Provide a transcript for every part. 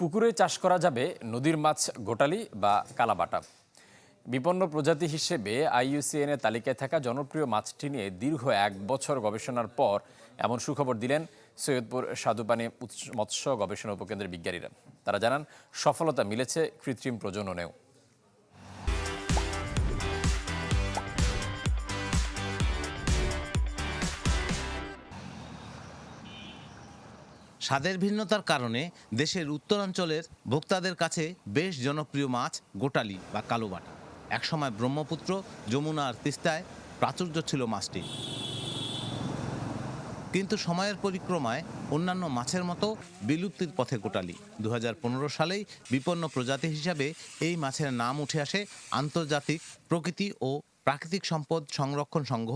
পুকুরে চাষ করা যাবে নদীর মাছ, গোটালি বা কালাবাটা। বিপন্ন প্রজাতি হিসেবে আইইউসিএন এর তালিকায় থাকা জনপ্রিয় মাছটি নিয়ে দীর্ঘ এক বছর গবেষণার পর এমন সুখবর দিলেন সৈয়দপুর সাধুপানি মৎস্য গবেষণা উপকেন্দ্রের বিজ্ঞানীরা। তারা জানান, সফলতা মিলেছে কৃত্রিম প্রজননেও। স্বাদের ভিন্নতার কারণে দেশের উত্তরাঞ্চলের ভোক্তাদের কাছে বেশ জনপ্রিয় মাছ গোটালি বা কালোবাটা। একসময় ব্রহ্মপুত্র যমুনা আর তিস্তায় প্রাচুর্য ছিল মাছটি কিন্তু সময়ের পরিক্রমায় অন্যান্য মাছের মতো বিলুপ্তির পথে গোটালি। দু হাজার পনেরো সালেই বিপন্ন প্রজাতি হিসাবে এই মাছের নাম উঠে আসে আন্তর্জাতিক প্রকৃতি ও প্রাকৃতিক সম্পদ সংরক্ষণ সংঘ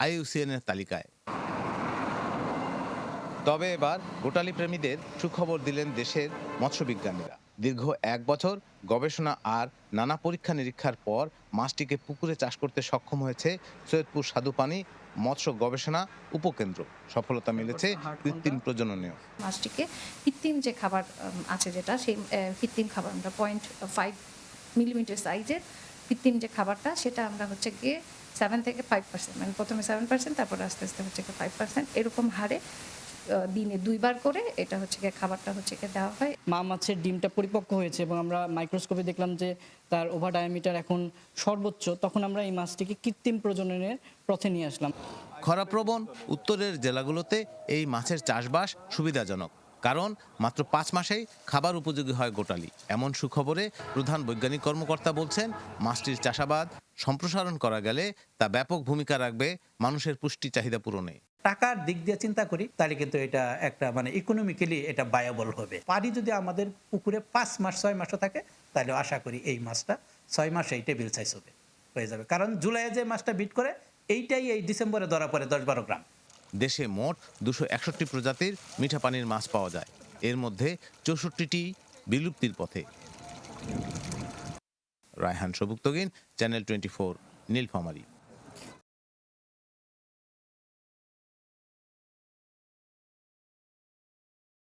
আইইউসিএনের তালিকায়। তবে এবার গোটালি প্রেমীদের সুখবর দিলেন দেশের মৎস্যবিজ্ঞানীরা। দীর্ঘ এক বছর গবেষণা আর নানা পরীক্ষা নিরীক্ষার পর মাছটিকে পুকুরে চাষ করতে সক্ষম হয়েছে সৈয়দপুর স্বাদুপানি মৎস্য গবেষণা উপকেন্দ্র। সফলতা মিলেছে কৃত্রিম প্রজননেও। মাছটিকে কৃত্রিম যে খাবার আছে যেটা সেই কৃত্রিম খাবার আমরা পয়েন্ট ফাইভ মিলিমিটার সাইজের কৃত্রিম যে খাবারটা সেটা আমরা হচ্ছে গিয়ে সেভেন থেকে ফাইভ পার্সেন্ট মানে প্রথমে সেভেন পার্সেন্ট তারপর আস্তে আস্তে হচ্ছে গিয়ে ফাইভ পার্সেন্ট এরকম হারে দিনে দুইবার করে এটা হচ্ছে গিয়ে খাবারটা হচ্ছে গিয়ে দেওয়া হয়। মা মাছের ডিমটা পরিপক্ক হয়েছে এবং আমরা মাইক্রোস্কোপে দেখলাম যে তার ওভার ডায়ামিটার এখন সর্বোচ্চ তখন আমরা এই মাছটিকে কৃত্রিম প্রজননের পথে নিয়ে আসলাম। খরাপ্রবণ উত্তরের জেলাগুলোতে এই মাছের চাষবাস সুবিধাজনক কারণ মাত্র পাঁচ মাসেই খাবার উপযোগী হয় গোটালি। এমন সুখবরে প্রধান বৈজ্ঞানিক কর্মকর্তা বলছেন মাছটির চাষাবাদ সম্প্রসারণ করা গেলে তা ব্যাপক ভূমিকা রাখবে মানুষের পুষ্টি চাহিদা পূরণে। টাকার দিক দিয়ে চিন্তা করি তাহলে কিন্তু এটা একটা মানে ইকোনমিক্যালি এটা বায়াবল হবে। পানি যদি আমাদের পুকুরে পাঁচ মাস ছয় মাসও থাকে তাহলে আশা করি এই মাছটা ছয় মাসে এই টেবিল সাইজ হবে হয়ে যাবে। কারণ জুলাইয়ে যে মাছটা বিট করে এইটাই এই ডিসেম্বরে ধরা পড়ে দশ বারো গ্রাম। দেশে মোট দুশো একষট্টি প্রজাতির মিঠা পানির মাছ পাওয়া যায়। এর মধ্যে চৌষট্টিটি বিলুপ্তির পথে। Raihan Sabuktagin channel twenty four Nilphamari.